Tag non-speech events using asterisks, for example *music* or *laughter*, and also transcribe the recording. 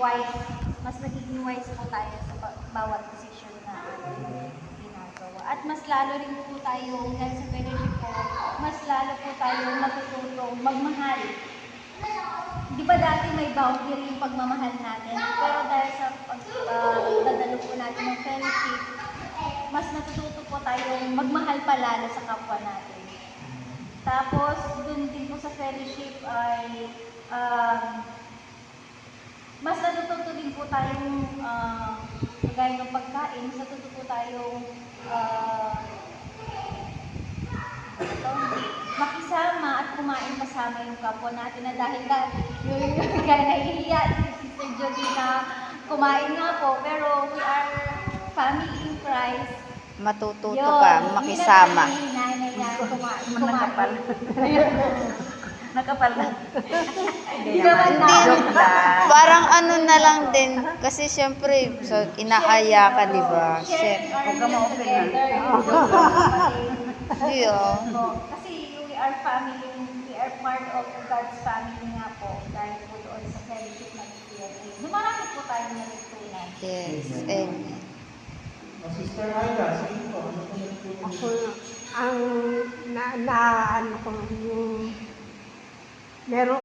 wise, mas magiging wise po tayo sa ba- bawat decision na ginagawa. At mas lalo rin po tayo, dahil sa fellowship po, mas lalo po tayo matututong magmahal. Di ba dati may boundary yung pagmamahal natin? Pero dahil sa pagdadalo po natin ng fellowship, mas natututo po tayong magmahal pa lalo sa kapwa natin. Tapos, dun din po sa fellowship ay um, din po tayong uh, kagaya ng pagkain, mas natututo po tayong uh, ito, makisama at kumain kasama yung kapwa natin na dahil ka, yung, *laughs* kaya nahihiya si Sister Jody na kumain nga po, pero we are family in Christ. Matututo Yun, ka, yun makisama. nanay niya, kumain. *laughs* Kumain. Nakapal *laughs* na. Hindi naman na. Joke lang. Parang ano na lang din, kasi syempre, so, inaaya ka, di ba? Our Huwag ka ma-open na. *laughs* Hindi oh. Kasi we are family, we are part of God's family nga po dahil po doon sa fellowship ng PLA. Marami po tayong natutunan. Yes, amen. Oh, Sister Ayla, sige po, ano Ako, ang na, na ano ko, yung meron